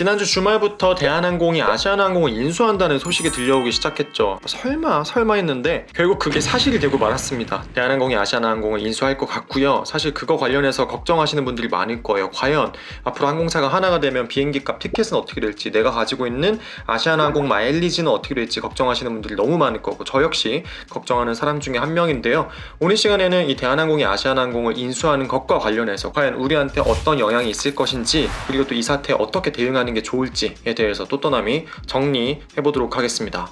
지난주 주말부터 대한항공이 아시아나항공을 인수한다는 소식이 들려오기 시작했죠. 설마 설마 했는데 결국 그게 사실이 되고 말았습니다. 대한항공이 아시아나항공을 인수할 것 같고요. 사실 그거 관련해서 걱정하시는 분들이 많을 거예요. 과연 앞으로 항공사가 하나가 되면 비행기값 티켓은 어떻게 될지 내가 가지고 있는 아시아나항공 마일리지는 어떻게 될지 걱정하시는 분들이 너무 많을 거고 저 역시 걱정하는 사람 중에 한 명인데요. 오늘 시간에는 이 대한항공이 아시아나항공을 인수하는 것과 관련해서 과연 우리한테 어떤 영향이 있을 것인지 그리고 또 이 사태에 어떻게 대응하는 게 좋을지에 대해서 또떠남이 정리해 보도록 하겠습니다.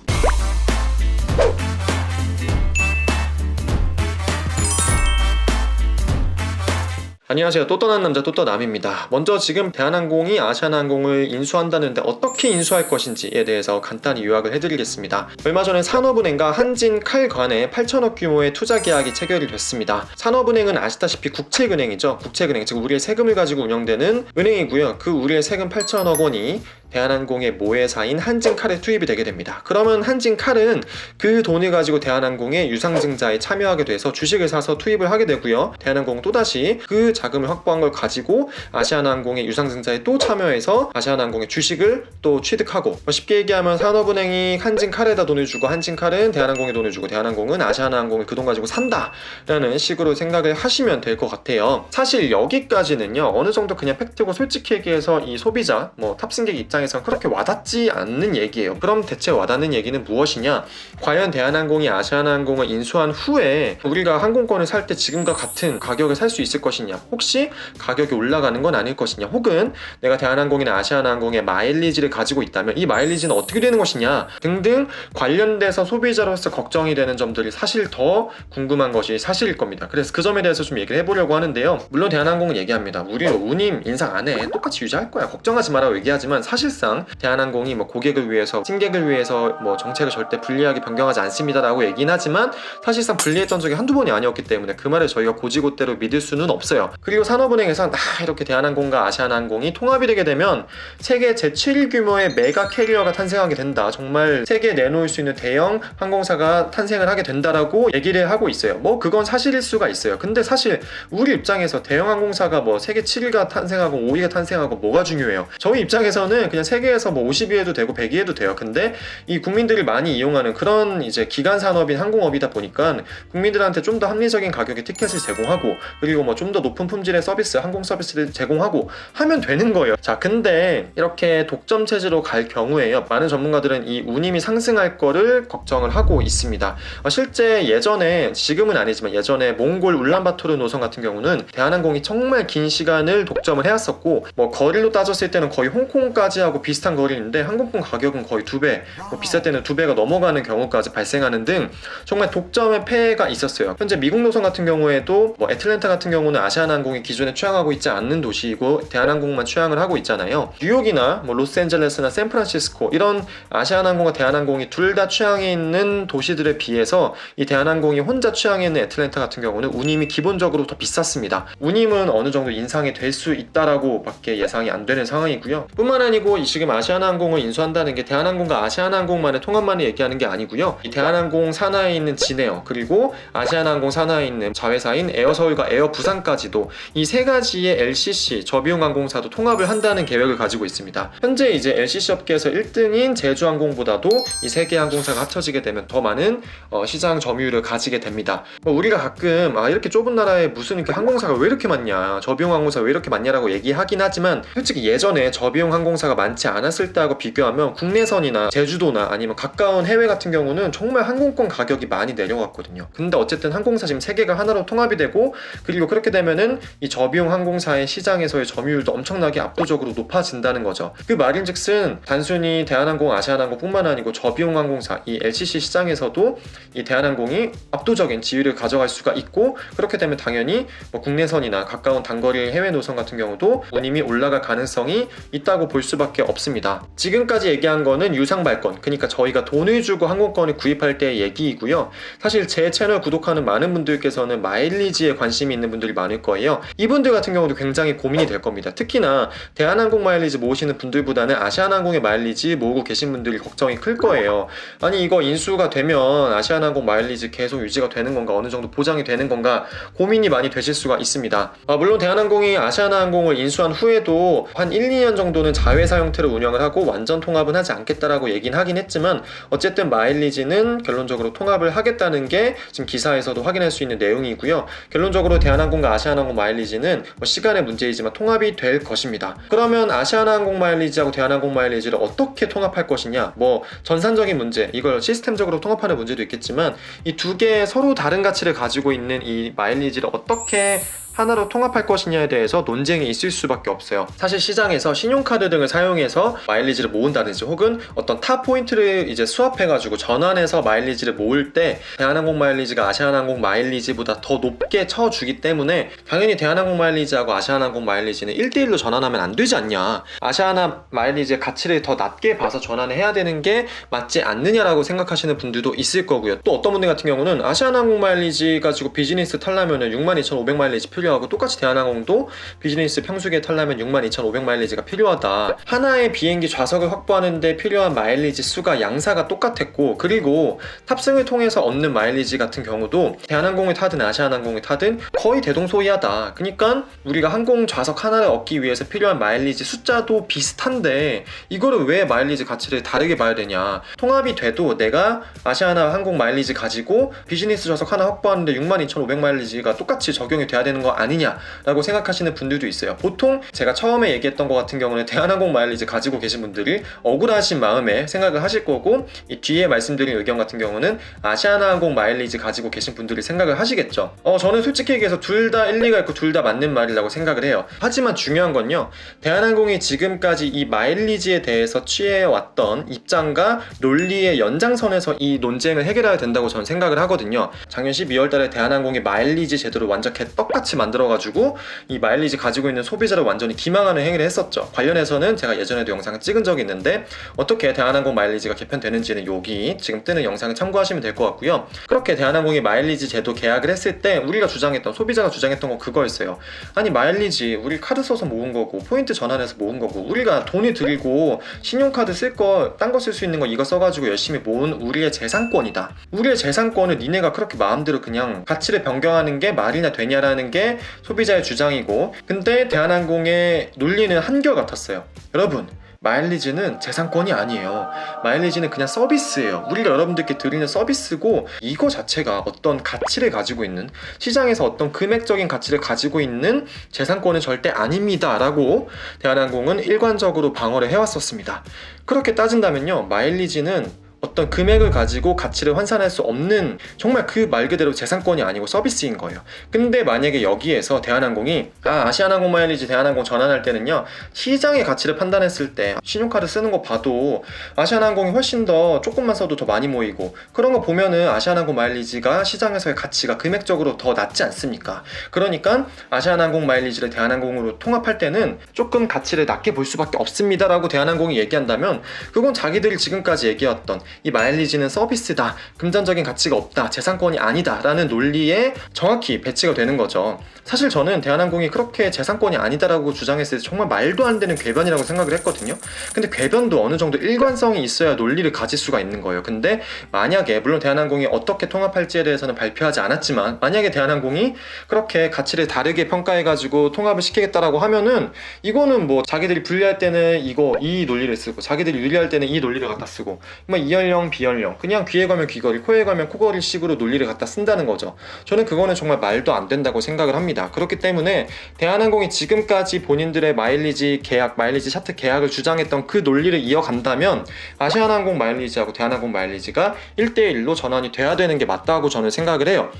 안녕하세요. 또 떠난 남자 또 떠남입니다. 먼저 지금 대한항공이 아시아나항공을 인수한다는데 어떻게 인수할 것인지에 대해서 간단히 요약을 해드리겠습니다. 얼마 전에 산업은행과 한진 칼 간에 8천억 규모의 투자 계약이 체결이 됐습니다. 산업은행은 아시다시피 국책은행이죠. 국책은행 즉 우리의 세금을 가지고 운영되는 은행이고요. 그 우리의 세금 8천억 원이 대한항공의 모회사인 한진칼에 투입이 되게 됩니다. 그러면 한진칼은 그 돈을 가지고 대한항공의 유상증자에 참여하게 돼서 주식을 사서 투입을 하게 되고요. 대한항공 또다시 그 자금을 확보한 걸 가지고 아시아나항공의 유상증자에 또 참여해서 아시아나항공의 주식을 또 취득하고 뭐 쉽게 얘기하면 산업은행이 한진칼에다 돈을 주고 한진칼은 대한항공에 돈을 주고 대한항공은 아시아나항공을 그 돈 가지고 산다라는 식으로 생각을 하시면 될 것 같아요. 사실 여기까지는요 어느 정도 그냥 팩트고 솔직히 얘기해서 이 소비자 뭐 탑승객 입장 에선 그렇게 와닿지 않는 얘기예요. 그럼 대체 와닿는 얘기는 무엇이냐? 과연 대한항공이 아시아나항공을 인수한 후에 우리가 항공권을 살 때 지금과 같은 가격을 살수 있을 것이냐? 혹시 가격이 올라가는 건 아닐 것이냐? 혹은 내가 대한항공이나 아시아나항공의 마일리지를 가지고 있다면 이 마일리지는 어떻게 되는 것이냐? 등등 관련돼서 소비자로서 걱정이 되는 점들이 사실 더 궁금한 것이 사실일 겁니다. 그래서 그 점에 대해서 좀 얘기를 해보려고 하는데요. 물론 대한항공은 얘기합니다. 우리 운임 인상 안 해. 똑같이 유지할 거야. 걱정하지 마라고 얘기하지만 사실 상 대한항공이 뭐 고객을 위해서 승객을 위해서 뭐 정책을 절대 불리하게 변경하지 않습니다라고 얘기는 하지만 사실상 불리했던 적이 한두 번이 아니었기 때문에 그 말을 저희가 고지고대로 믿을 수는 없어요. 그리고 산업은행에서 나 이렇게 대한항공과 아시아나항공이 통합이 되게 되면 세계 제7 규모의 메가 캐리어가 탄생하게 된다. 정말 세계에 내놓을 수 있는 대형 항공사가 탄생을 하게 된다라고 얘기를 하고 있어요. 뭐 그건 사실일 수가 있어요. 근데 사실 우리 입장에서 대형 항공사가 뭐 세계 7위가 탄생하고 5위가 탄생하고 뭐가 중요해요? 저희 입장에서는 그냥 세계에서 뭐 50위에도 되고 100위에도 돼요. 근데 이 국민들이 많이 이용하는 그런 이제 기간 산업인 항공업이다 보니까 국민들한테 좀 더 합리적인 가격의 티켓을 제공하고 그리고 뭐 좀 더 높은 품질의 서비스, 항공 서비스를 제공하고 하면 되는 거예요. 자, 근데 이렇게 독점 체제로 갈 경우에요. 많은 전문가들은 이 운임이 상승할 거를 걱정을 하고 있습니다. 어, 실제 예전에 지금은 아니지만 예전에 몽골 울란바토르 노선 같은 경우는 대한항공이 정말 긴 시간을 독점을 해왔었고 뭐 거리로 따졌을 때는 거의 홍콩까지 하고 비슷한 거리인데 항공권 가격은 거의 두 배, 뭐 비쌀 때는 두 배가 넘어가는 경우까지 발생하는 등 정말 독점의 폐해가 있었어요. 현재 미국 노선 같은 경우에도 뭐 애틀랜타 같은 경우는 아시아나항공이 기존에 취항하고 있지 않는 도시이고 대한항공만 취항을 하고 있잖아요. 뉴욕이나 뭐 로스앤젤레스나 샌프란시스코 이런 아시아나항공과 대한항공이 둘 다 취항해 있는 도시들에 비해서 이 대한항공이 혼자 취항해 있는 애틀랜타 같은 경우는 운임이 기본적으로 더 비쌌습니다. 운임은 어느 정도 인상이 될 수 있다라고밖에 예상이 안 되는 상황이고요. 뿐만 아니고 이 지금 아시아나항공을 인수한다는 게 대한항공과 아시아나항공만의 통합만을 얘기하는 게 아니고요. 이 대한항공 산하에 있는 진에어 그리고 아시아나항공 산하에 있는 자회사인 에어서울과 에어부산까지도 이 세 가지의 LCC 저비용 항공사도 통합을 한다는 계획을 가지고 있습니다. 현재 이제 LCC 업계에서 1등인 제주항공보다도 이 세 개 항공사가 합쳐지게 되면 더 많은 어, 시장 점유율을 가지게 됩니다. 뭐 우리가 가끔 아 이렇게 좁은 나라에 무슨 이렇게 항공사가 왜 이렇게 많냐, 저비용 항공사 왜 이렇게 많냐라고 얘기하긴 하지만 솔직히 예전에 저비용 항공사가 많지 않았을 때하고 비교하면 국내선이나 제주도나 아니면 가까운 해외 같은 경우는 정말 항공권 가격이 많이 내려갔거든요. 근데 어쨌든 항공사 지금 세 개가 하나로 통합이 되고 그리고 그렇게 되면은 이 저비용 항공사의 시장에서의 점유율도 엄청나게 압도적으로 높아진다는 거죠. 그 말인즉슨 단순히 대한항공, 아시아나항공뿐만 아니고 저비용 항공사 이 LCC 시장에서도 이 대한항공이 압도적인 지위를 가져갈 수가 있고 그렇게 되면 당연히 뭐 국내선이나 가까운 단거리 해외 노선 같은 경우도 운임이 올라갈 가능성이 있다고 볼 수밖에 없습니다. 지금까지 얘기한 거는 유상 발권, 그러니까 저희가 돈을 주고 항공권을 구입할 때의 얘기이고요. 사실 제 채널 구독하는 많은 분들께서는 마일리지에 관심이 있는 분들이 많을 거예요. 이분들 같은 경우도 굉장히 고민이 될 겁니다. 특히나 대한항공 마일리지 모으시는 분들보다는 아시아나항공의 마일리지 모으고 계신 분들이 걱정이 클 거예요. 아니 이거 인수가 되면 아시아나항공 마일리지 계속 유지가 되는 건가 어느 정도 보장이 되는 건가 고민이 많이 되실 수가 있습니다. 아, 물론 대한항공이 아시아나항공을 인수한 후에도 한 1, 2년 정도는 자회사 자 형태로 운영을 하고 완전 통합은 하지 않겠다라고 얘기는 하긴 했지만 어쨌든 마일리지는 결론적으로 통합을 하겠다는 게 지금 기사에서도 확인할 수 있는 내용이고요. 결론적으로 대한항공과 아시아나항공 마일리지는 뭐 시간의 문제이지만 통합이 될 것입니다. 그러면 아시아나항공 마일리지하고 대한항공 마일리지를 어떻게 통합할 것이냐? 뭐 전산적인 문제, 이걸 시스템적으로 통합하는 문제도 있겠지만 이 두 개의 서로 다른 가치를 가지고 있는 이 마일리지를 어떻게 하나로 통합할 것이냐에 대해서 논쟁이 있을 수밖에 없어요. 사실 시장에서 신용카드 등을 사용해서 마일리지를 모은다든지 혹은 어떤 타 포인트를 이제 수합해가지고 전환해서 마일리지를 모을 때 대한항공 마일리지가 아시아나항공 마일리지보다 더 높게 쳐주기 때문에 당연히 대한항공 마일리지하고 아시아나항공 마일리지는 1대1로 전환하면 안 되지 않냐. 아시아나 마일리지의 가치를 더 낮게 봐서 전환을 해야 되는 게 맞지 않느냐라고 생각하시는 분들도 있을 거고요. 또 어떤 분들 같은 경우는 아시아나항공 마일리지 가지고 비즈니스 탈라면은 62,500 마일리지 필요 하고 똑같이 대한항공도 비즈니스 평수기에 탈라면 62,500 마일리지가 필요하다. 하나의 비행기 좌석을 확보하는데 필요한 마일리지 수가 양사가 똑같았고 그리고 탑승을 통해서 얻는 마일리지 같은 경우도 대한항공을 타든 아시아나항공을 타든 거의 대동소이하다. 그러니까 우리가 항공 좌석 하나를 얻기 위해서 필요한 마일리지 숫자도 비슷한데 이거를 왜 마일리지 가치를 다르게 봐야 되냐? 통합이 돼도 내가 아시아나 항공 마일리지 가지고 비즈니스 좌석 하나 확보하는데 62,500 마일리지가 똑같이 적용이 돼야 되는 거 아니냐라고 생각하시는 분들도 있어요. 보통 제가 처음에 얘기했던 것 같은 경우는 대한항공 마일리지 가지고 계신 분들이 억울하신 마음에 생각을 하실 거고 이 뒤에 말씀드린 의견 같은 경우는 아시아나항공 마일리지 가지고 계신 분들이 생각을 하시겠죠. 어 저는 솔직히 얘기해서 둘 다 일리가 있고 둘 다 맞는 말이라고 생각을 해요. 하지만 중요한 건요. 대한항공이 지금까지 이 마일리지에 대해서 취해왔던 입장과 논리의 연장선에서 이 논쟁을 해결해야 된다고 저는 생각을 하거든요. 작년 12월 달에 대한항공이 마일리지 제도를 완전 개떡같이 만들어가지고 이 마일리지 가지고 있는 소비자를 완전히 기망하는 행위를 했었죠. 관련해서는 제가 예전에도 영상을 찍은 적이 있는데 어떻게 대한항공 마일리지가 개편되는지는 여기 지금 뜨는 영상을 참고하시면 될 것 같고요. 그렇게 대한항공이 마일리지 제도 계약을 했을 때 우리가 주장했던 소비자가 주장했던 건 그거였어요. 아니 마일리지 우리 카드 써서 모은 거고 포인트 전환해서 모은 거고 우리가 돈이 들고 신용카드 쓸 거 딴 거 쓸 수 있는 거 이거 써가지고 열심히 모은 우리의 재산권이다. 우리의 재산권을 니네가 그렇게 마음대로 그냥 가치를 변경하는 게 말이나 되냐라는 게 소비자의 주장이고 근데 대한항공의 논리는 한결같았어요. 여러분 마일리지는 재산권이 아니에요. 마일리지는 그냥 서비스예요. 우리가 여러분들께 드리는 서비스고 이거 자체가 어떤 가치를 가지고 있는 시장에서 어떤 금액적인 가치를 가지고 있는 재산권은 절대 아닙니다라고 대한항공은 일관적으로 방어를 해왔었습니다. 그렇게 따진다면요, 마일리지는 어떤 금액을 가지고 가치를 환산할 수 없는 정말 그 말 그대로 재산권이 아니고 서비스인 거예요. 근데 만약에 여기에서 대한항공이 아 아시아나항공 마일리지 대한항공 전환할 때는요 시장의 가치를 판단했을 때 신용카드 쓰는 거 봐도 아시아나항공이 훨씬 더 조금만 써도 더 많이 모이고 그런 거 보면은 아시아나항공 마일리지가 시장에서의 가치가 금액적으로 더 낮지 않습니까? 그러니까 아시아나항공 마일리지를 대한항공으로 통합할 때는 조금 가치를 낮게 볼 수밖에 없습니다라고 대한항공이 얘기한다면 그건 자기들이 지금까지 얘기했던 이 마일리지는 서비스다, 금전적인 가치가 없다, 재산권이 아니다라는 논리에 정확히 배치가 되는 거죠. 사실 저는 대한항공이 그렇게 재산권이 아니다라고 주장했을 때 정말 말도 안 되는 궤변이라고 생각을 했거든요. 근데 궤변도 어느 정도 일관성이 있어야 논리를 가질 수가 있는 거예요. 근데 만약에 물론 대한항공이 어떻게 통합할지에 대해서는 발표하지 않았지만 만약에 대한항공이 그렇게 가치를 다르게 평가해가지고 통합을 시키겠다라고 하면은 이거는 뭐 자기들이 분리할 때는 이거 이 논리를 쓰고 자기들이 유리할 때는 이 논리를 갖다 쓰고 뭐이 연령 비연령 그냥 귀에 걸면 귀걸이 코에 걸면 코걸이 식으로 논리를 갖다 쓴다는 거죠. 저는 그거는 정말 말도 안 된다고 생각을 합니다. 그렇기 때문에 대한항공이 지금까지 본인들의 마일리지 계약, 마일리지 차트 계약을 주장했던 그 논리를 이어간다면 아시아나항공 마일리지하고 대한항공 마일리지가 1대1로 전환이 돼야 되는 게 맞다고 저는 생각을 해요.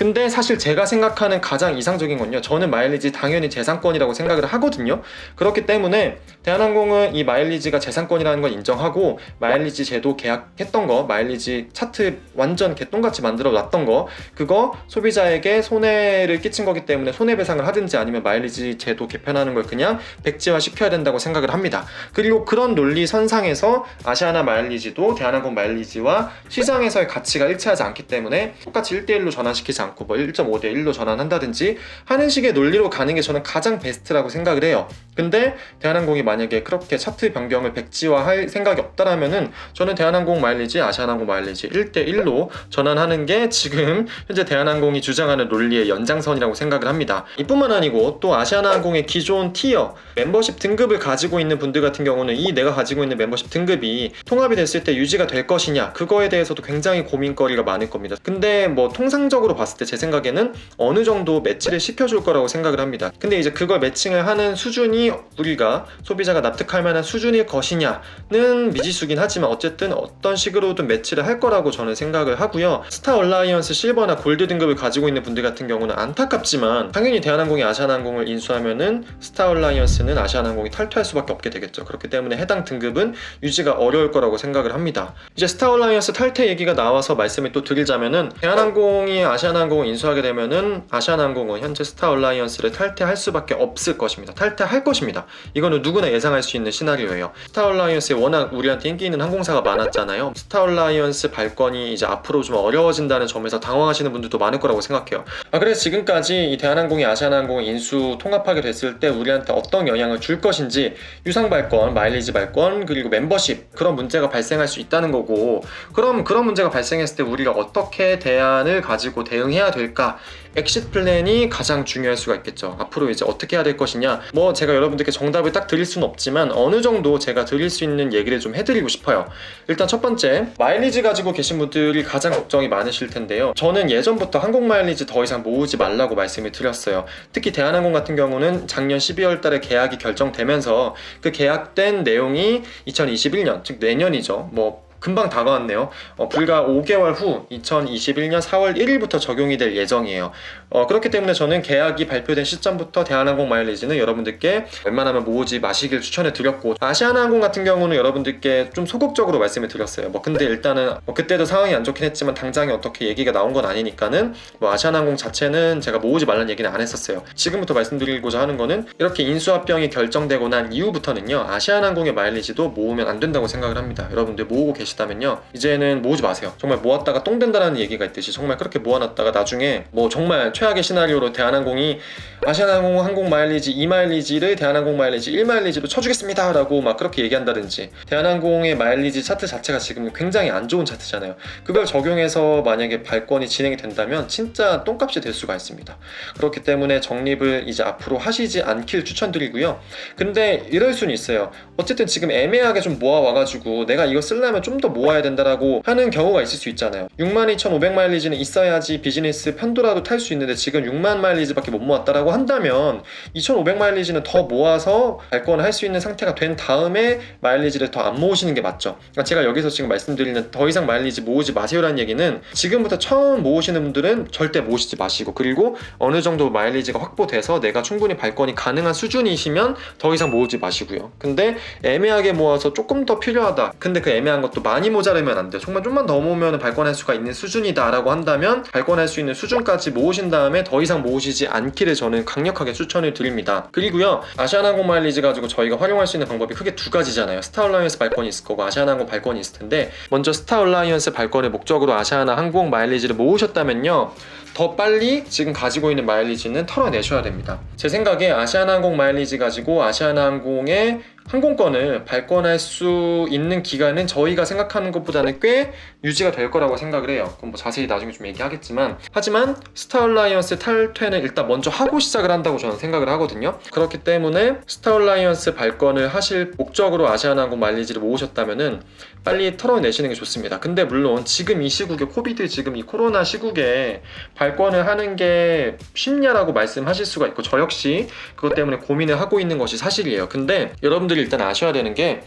근데 사실 제가 생각하는 가장 이상적인 건요. 저는 마일리지 당연히 재산권이라고 생각을 하거든요. 그렇기 때문에 대한항공은 이 마일리지가 재산권이라는 걸 인정하고 마일리지 제도 계약했던 거, 마일리지 차트 완전 개똥같이 만들어 놨던 거, 그거 소비자에게 손해를 끼친 거기 때문에 손해배상을 하든지 아니면 마일리지 제도 개편하는 걸 그냥 백지화 시켜야 된다고 생각을 합니다. 그리고 그런 논리 선상에서 아시아나 마일리지도 대한항공 마일리지와 시장에서의 가치가 일치하지 않기 때문에 똑같이 1대1로 전환시키지 않고 않고 뭐 1.5대 1로 전환한다든지 하는 식의 논리로 가는 게 저는 가장 베스트라고 생각을 해요. 근데 대한항공이 만약에 그렇게 차트 변경을 백지화할 생각이 없다라면은 저는 대한항공 마일리지, 아시아나항공 마일리지 1대 1로 전환하는 게 지금 현재 대한항공이 주장하는 논리의 연장선이라고 생각을 합니다. 이뿐만 아니고 또 아시아나항공의 기존 티어 멤버십 등급을 가지고 있는 분들 같은 경우는 이 내가 가지고 있는 멤버십 등급이 통합이 됐을 때 유지가 될 것이냐 그거에 대해서도 굉장히 고민거리가 많을 겁니다. 근데 뭐 통상적으로 봤을 때 제 생각에는 어느 정도 매치를 시켜줄 거라고 생각을 합니다. 근데 이제 그걸 매칭을 하는 수준이 우리가 소비자가 납득할 만한 수준일 것이냐는 미지수긴 하지만 어쨌든 어떤 식으로든 매치를 할 거라고 저는 생각을 하고요. 스타 얼라이언스 실버나 골드 등급을 가지고 있는 분들 같은 경우는 안타깝지만 당연히 대한항공이 아시아나항공을 인수하면은 스타 얼라이언스는 아시아나항공이 탈퇴할 수밖에 없게 되겠죠. 그렇기 때문에 해당 등급은 유지가 어려울 거라고 생각을 합니다. 이제 스타 얼라이언스 탈퇴 얘기가 나와서 말씀을 또 드리자면은 대한항공이 아시아나 항공을 인수하게 되면은 아시아나항공은 현재 스타 얼라이언스를 탈퇴할 수밖에 없을 것입니다. 탈퇴할 것입니다. 이거는 누구나 예상할 수 있는 시나리오예요. 스타 얼라이언스에 워낙 우리한테 인기 있는 항공사가 많았잖아요. 스타 얼라이언스 발권이 이제 앞으로 좀 어려워진다는 점에서 당황하시는 분들도 많을 거라고 생각해요. 아 그래서 지금까지 이 대한항공이 아시아나항공 인수 통합하게 됐을 때 우리한테 어떤 영향을 줄 것인지 유상 발권, 마일리지 발권 그리고 멤버십 그런 문제가 발생할 수 있다는 거고 그럼 그런 문제가 발생했을 때 우리가 어떻게 대안을 가지고 대응 해야 될까? 엑시트 플랜이 가장 중요할 수가 있겠죠. 앞으로 이제 어떻게 해야 될 것이냐. 뭐 제가 여러분들께 정답을 딱 드릴 수는 없지만 어느 정도 제가 드릴 수 있는 얘기를 좀 해드리고 싶어요. 일단 첫 번째 마일리지 가지고 계신 분들이 가장 걱정이 많으실 텐데요. 저는 예전부터 항공 마일리지 더 이상 모으지 말라고 말씀을 드렸어요. 특히 대한항공 같은 경우는 작년 12월 달에 계약이 결정되면서 그 계약된 내용이 2021년 즉 내년이죠. 뭐 금방 다가왔네요. 어, 불과 5개월 후 2021년 4월 1일부터 적용이 될 예정이에요. 어, 그렇기 때문에 저는 계약이 발표된 시점부터 대한항공 마일리지는 여러분들께 웬만하면 모으지 마시길 추천해 드렸고 아시아나항공 같은 경우는 여러분들께 좀 소극적으로 말씀을 드렸어요. 뭐 근데 일단은 뭐 그때도 상황이 안 좋긴 했지만 당장에 어떻게 얘기가 나온 건 아니니까는 뭐 아시아나항공 자체는 제가 모으지 말라는 얘기는 안 했었어요. 지금부터 말씀드리고자 하는 거는 이렇게 인수합병이 결정되고 난 이후부터는요 아시아나항공의 마일리지도 모으면 안 된다고 생각을 합니다. 여러분들 모으고 계시다면요 이제는 모으지 마세요. 정말 모았다가 똥 된다라는 얘기가 있듯이 정말 그렇게 모아놨다가 나중에 뭐 정말 최악의 시나리오로 대한항공이 아시아나항공 항공 마일리지 2마일리지를 대한항공 마일리지 1마일리지로 쳐주겠습니다. 라고 막 그렇게 얘기한다든지 대한항공의 마일리지 차트 자체가 지금 굉장히 안 좋은 차트잖아요. 그걸 적용해서 만약에 발권이 진행이 된다면 진짜 똥값이 될 수가 있습니다. 그렇기 때문에 적립을 이제 앞으로 하시지 않길 추천드리고요. 근데 이럴 수는 있어요. 어쨌든 지금 애매하게 좀 모아와가지고 내가 이거 쓰려면 좀 더 모아야 된다라고 하는 경우가 있을 수 있잖아요. 62,500 마일리지는 있어야지 비즈니스 편도라도 탈 수 있는 데 지금 6만 마일리지밖에 못 모았다라고 한다면 2,500 마일리지는 더 모아서 발권을 할 수 있는 상태가 된 다음에 마일리지를 더 안 모으시는 게 맞죠. 그러니까 제가 여기서 지금 말씀드리는 더 이상 마일리지 모으지 마세요라는 얘기는 지금부터 처음 모으시는 분들은 절대 모으시지 마시고 그리고 어느 정도 마일리지가 확보돼서 내가 충분히 발권이 가능한 수준이시면 더 이상 모으지 마시고요. 근데 애매하게 모아서 조금 더 필요하다. 근데 그 애매한 것도 많이 모자르면 안 돼요. 정말 좀만 더 모으면 발권할 수가 있는 수준이다라고 한다면 발권할 수 있는 수준까지 모으신 다 음에 더 이상 모으시지 않기를 저는 강력하게 추천을 드립니다. 그리고요 아시아나항공 마일리지 가지고 저희가 활용할 수 있는 방법이 크게 두 가지잖아요. 스타 얼라이언스 발권이 있을 거고 아시아나항공 발권이 있을 텐데 먼저 스타 얼라이언스 발권을 목적으로 아시아나 항공 마일리지를 모으셨다면요. 더 빨리 지금 가지고 있는 마일리지는 털어내셔야 됩니다. 제 생각에 아시아나항공 마일리지 가지고 아시아나항공의 항공권을 발권할 수 있는 기간은 저희가 생각하는 것보다는 꽤 유지가 될 거라고 생각을 해요. 그럼 뭐 자세히 나중에 좀 얘기하겠지만 하지만 스타얼라이언스 탈퇴는 일단 먼저 하고 시작을 한다고 저는 생각을 하거든요. 그렇기 때문에 스타얼라이언스 발권을 하실 목적으로 아시아나항공 마일리지를 모으셨다면은 빨리 털어내시는 게 좋습니다. 근데 물론 지금 이 시국에 코비드 지금 이 코로나 시국에 발권을 하는 게 쉽냐라고 말씀하실 수가 있고 저 역시 그것 때문에 고민을 하고 있는 것이 사실이에요. 근데 여러분들이 일단 아셔야 되는 게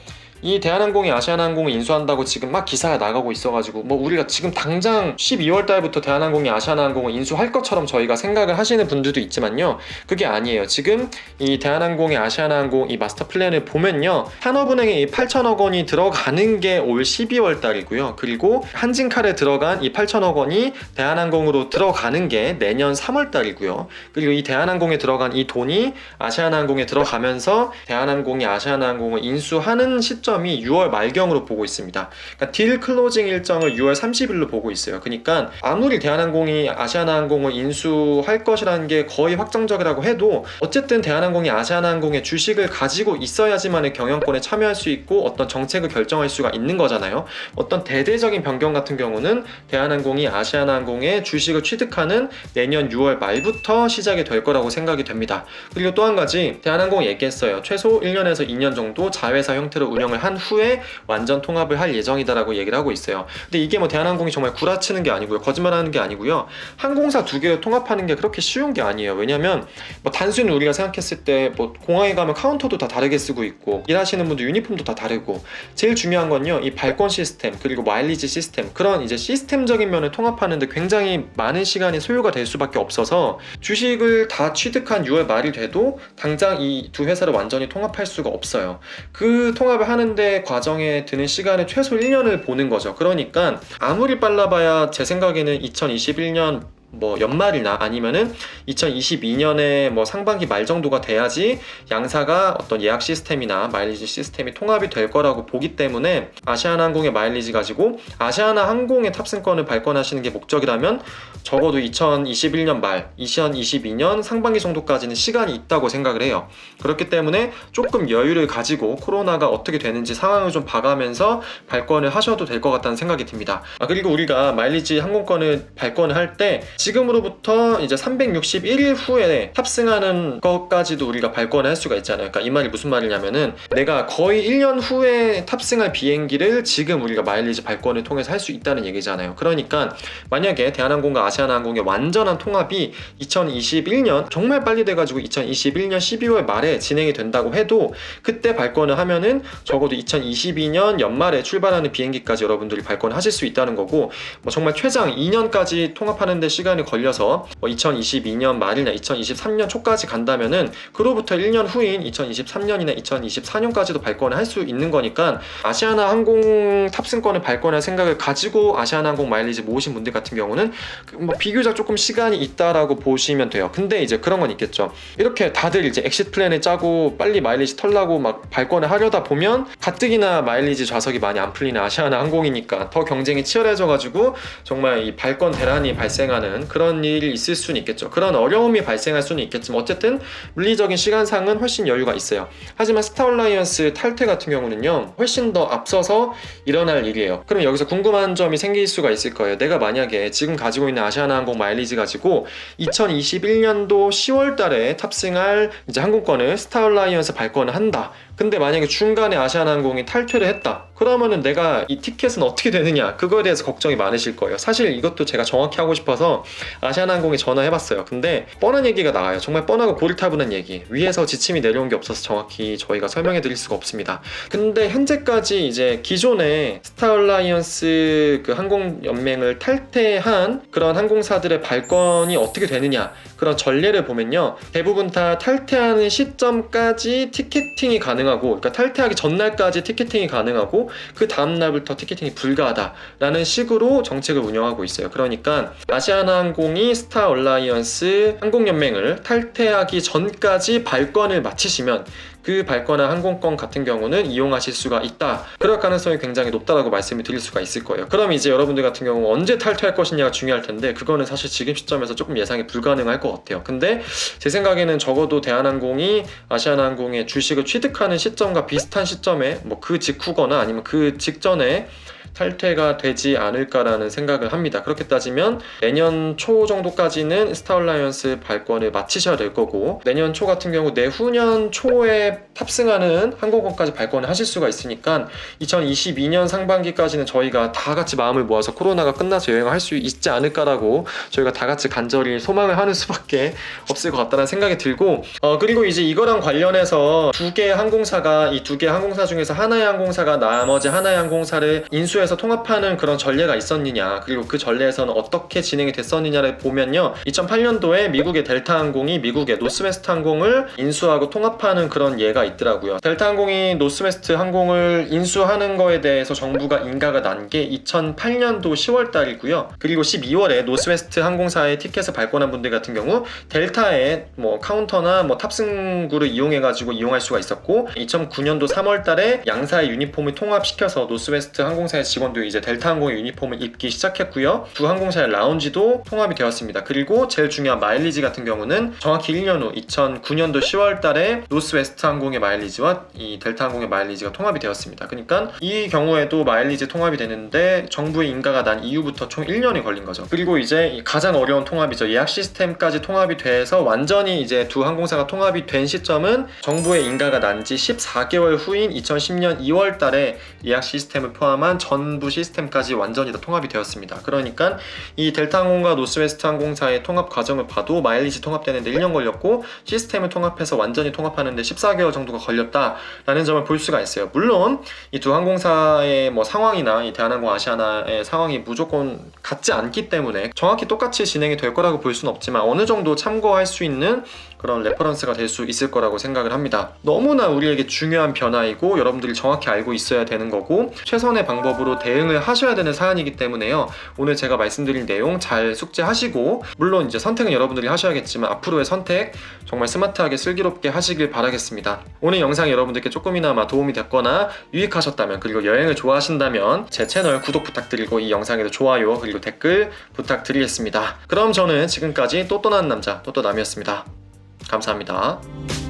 이 대한항공이 아시아나항공을 인수한다고 지금 막 기사가 나가고 있어가지고 뭐 우리가 지금 당장 12월 달부터 대한항공이 아시아나항공을 인수할 것처럼 저희가 생각을 하시는 분들도 있지만요. 그게 아니에요. 지금 이 대한항공의 아시아나항공 이 마스터 플랜을 보면요. 산업은행에 이 8천억 원이 들어가는 게 올 12월 달이고요. 그리고 한진칼에 들어간 이 8천억 원이 대한항공으로 들어가는 게 내년 3월 달이고요. 그리고 이 대한항공에 들어간 이 돈이 아시아나항공에 들어가면서 대한항공이 아시아나항공을 인수하는 시점 시점이 6월 말경으로 보고 있습니다. 그러니까 딜 클로징 일정을 6월 30일로 보고 있어요. 그러니까 아무리 대한항공이 아시아나항공을 인수할 것이라는 게 거의 확정적이라고 해도 어쨌든 대한항공이 아시아나항공의 주식을 가지고 있어야지만의 경영권에 참여할 수 있고 어떤 정책을 결정할 수가 있는 거잖아요. 어떤 대대적인 변경 같은 경우는 대한항공이 아시아나항공의 주식을 취득하는 내년 6월 말부터 시작이 될 거라고 생각이 됩니다. 그리고 또 한 가지 대한항공이 얘기했어요. 최소 1년에서 2년 정도 자회사 형태로 운영을 한 후에 완전 통합을 할 예정이다라고 얘기를 하고 있어요. 근데 이게 뭐 대한항공이 정말 구라치는 게 아니고요. 거짓말하는 게 아니고요. 항공사 두 개를 통합하는 게 그렇게 쉬운 게 아니에요. 왜냐면 뭐 단순히 우리가 생각했을 때 뭐 공항에 가면 카운터도 다 다르게 쓰고 있고 일하시는 분들 유니폼도 다 다르고 제일 중요한 건요. 이 발권 시스템 그리고 마일리지 시스템 그런 이제 시스템적인 면을 통합하는데 굉장히 많은 시간이 소요가 될 수밖에 없어서 주식을 다 취득한 6월 말이 돼도 당장 이 두 회사를 완전히 통합할 수가 없어요. 그 통합을 하는 데 과정에 드는 시간을 최소 1년을 보는 거죠. 그러니까 아무리 빨라봐야 제 생각에는 2021년 뭐 연말이나 아니면은 2022년에 뭐 상반기 말 정도가 돼야지 양사가 어떤 예약 시스템이나 마일리지 시스템이 통합이 될 거라고 보기 때문에 아시아나항공의 마일리지 가지고 아시아나 항공의 탑승권을 발권하시는 게 목적이라면 적어도 2021년 말, 2022년 상반기 정도까지는 시간이 있다고 생각을 해요. 그렇기 때문에 조금 여유를 가지고 코로나가 어떻게 되는지 상황을 좀 봐가면서 발권을 하셔도 될 것 같다는 생각이 듭니다. 아, 그리고 우리가 마일리지 항공권을 발권을 할때 지금으로부터 이제 361일 후에 탑승하는 것까지도 우리가 발권을 할 수가 있잖아요. 그러니까 이 말이 무슨 말이냐면은 내가 거의 1년 후에 탑승할 비행기를 지금 우리가 마일리지 발권을 통해서 할 수 있다는 얘기잖아요. 그러니까 만약에 대한항공과 아시아나항공의 완전한 통합이 2021년 정말 빨리 돼가지고 2021년 12월 말에 진행이 된다고 해도 그때 발권을 하면은 적어도 2022년 연말에 출발하는 비행기까지 여러분들이 발권을 하실 수 있다는 거고 뭐 정말 최장 2년까지 통합하는데 시간 이 걸려서 뭐 2022년 말이나 2023년 초까지 간다면은 그로부터 1년 후인 2023년이나 2024년까지도 발권을 할 수 있는 거니까 아시아나 항공 탑승권을 발권할 생각을 가지고 아시아나 항공 마일리지 모으신 분들 같은 경우는 그뭐 비교적 조금 시간이 있다라고 보시면 돼요. 근데 이제 그런 건 있겠죠. 이렇게 다들 이제 엑시트 플랜을 짜고 빨리 마일리지 털라고 막 발권을 하려다 보면 가뜩이나 마일리지 좌석이 많이 안 풀리는 아시아나 항공이니까 더 경쟁이 치열해져가지고 정말 이 발권 대란이 발생하는 그런 일이 있을 수는 있겠죠. 그런 어려움이 발생할 수는 있겠지만 어쨌든 물리적인 시간상은 훨씬 여유가 있어요. 하지만 스타 얼라이언스 탈퇴 같은 경우는요 훨씬 더 앞서서 일어날 일이에요. 그럼 여기서 궁금한 점이 생길 수가 있을 거예요. 내가 만약에 지금 가지고 있는 아시아나항공 마일리지 가지고 2021년도 10월 달에 탑승할 이제 항공권을 스타 얼라이언스 발권을 한다. 근데 만약에 중간에 아시아나항공이 탈퇴를 했다. 그러면은 내가 이 티켓은 어떻게 되느냐? 그거에 대해서 걱정이 많으실 거예요. 사실 이것도 제가 정확히 하고 싶어서 아시아나항공에 전화해봤어요. 근데 뻔한 얘기가 나와요. 정말 뻔하고 고리타분한 얘기. 위에서 지침이 내려온 게 없어서 정확히 저희가 설명해 드릴 수가 없습니다. 근데 현재까지 이제 기존의 스타얼라이언스 그 항공연맹을 탈퇴한 그런 항공사들의 발권이 어떻게 되느냐? 그런 전례를 보면요. 대부분 다 탈퇴하는 시점까지 티켓팅이 가능 하고, 그러니까 탈퇴하기 전날까지 티켓팅이 가능하고, 그 다음 날부터 티켓팅이 불가하다라는 식으로 정책을 운영하고 있어요. 그러니까 아시아나항공이 스타 얼라이언스 항공연맹을 탈퇴하기 전까지 발권을 마치시면 그 발권한 항공권 같은 경우는 이용하실 수가 있다. 그럴 가능성이 굉장히 높다라고 말씀을 드릴 수가 있을 거예요. 그럼 이제 여러분들 같은 경우 언제 탈퇴할 것이냐가 중요할 텐데 그거는 사실 지금 시점에서 조금 예상이 불가능할 것 같아요. 근데 제 생각에는 적어도 대한항공이 아시아나항공의 주식을 취득하는 시점과 비슷한 시점에 뭐 그 직후거나 아니면 그 직전에 탈퇴가 되지 않을까라는 생각을 합니다. 그렇게 따지면 내년 초 정도까지는 스타얼라이언스 발권을 마치셔야 될 거고 내년 초 같은 경우 내후년 초에 탑승하는 항공권까지 발권을 하실 수가 있으니까 2022년 상반기까지는 저희가 다 같이 마음을 모아서 코로나가 끝나서 여행을 할 수 있지 않을까라고 저희가 다 같이 간절히 소망을 하는 수밖에 없을 것 같다는 생각이 들고 어 그리고 이제 이거랑 관련해서 두 개의 항공사가 이 두 개의 항공사 중에서 하나의 항공사가 나머지 하나의 항공사를 인수해 인수해서 통합하는 그런 전례가 있었느냐 그리고 그 전례에서는 어떻게 진행이 됐었느냐를 보면요. 2008년도에 미국의 델타 항공이 미국의 노스웨스트 항공을 인수하고 통합하는 그런 예가 있더라고요 델타 항공이 노스웨스트 항공을 인수하는 거에 대해서 정부가 인가가 난 게 2008년도 10월 달이고요 그리고 12월에 노스웨스트 항공사의 티켓을 발권한 분들 같은 경우 델타의 뭐 카운터나 뭐 탑승구를 이용해 가지고 이용할 수가 있었고 2009년도 3월 달에 양사의 유니폼을 통합시켜서 노스웨스트 항공사의 직원들이 이제 델타 항공의 유니폼을 입기 시작했고요. 두 항공사의 라운지도 통합이 되었습니다. 그리고 제일 중요한 마일리지 같은 경우는 정확히 1년 후 2009년도 10월 달에 노스웨스트 항공의 마일리지와 이 델타 항공의 마일리지가 통합이 되었습니다. 그러니까 이 경우에도 마일리지 통합이 되는데 정부의 인가가 난 이후부터 총 1년이 걸린 거죠. 그리고 이제 이 가장 어려운 통합이죠. 예약 시스템까지 통합이 돼서 완전히 이제 두 항공사가 통합이 된 시점은 정부의 인가가 난 지 14개월 후인 2010년 2월 달에 예약 시스템을 포함한 전부 시스템까지 완전히 다 통합이 되었습니다. 그러니까 이 델타 항공과 노스웨스트 항공사의 통합 과정을 봐도 마일리지 통합되는데 1년 걸렸고 시스템을 통합해서 완전히 통합하는데 14개월 정도가 걸렸다라는 점을 볼 수가 있어요. 물론 이 두 항공사의 뭐 상황이나 이 대한항공 아시아나의 상황이 무조건 같지 않기 때문에 정확히 똑같이 진행이 될 거라고 볼 수는 없지만 어느 정도 참고할 수 있는 그런 레퍼런스가 될 수 있을 거라고 생각을 합니다. 너무나 우리에게 중요한 변화이고 여러분들이 정확히 알고 있어야 되는 거고 최선의 방법으로 대응을 하셔야 되는 사안이기 때문에요. 오늘 제가 말씀드린 내용 잘 숙지하시고 물론 이제 선택은 여러분들이 하셔야겠지만 앞으로의 선택 정말 스마트하게 슬기롭게 하시길 바라겠습니다. 오늘 영상이 여러분들께 조금이나마 도움이 됐거나 유익하셨다면 그리고 여행을 좋아하신다면 제 채널 구독 부탁드리고 이 영상에도 좋아요 그리고 댓글 부탁드리겠습니다. 그럼 저는 지금까지 또 떠나는 남자 또또남이었습니다. 감사합니다.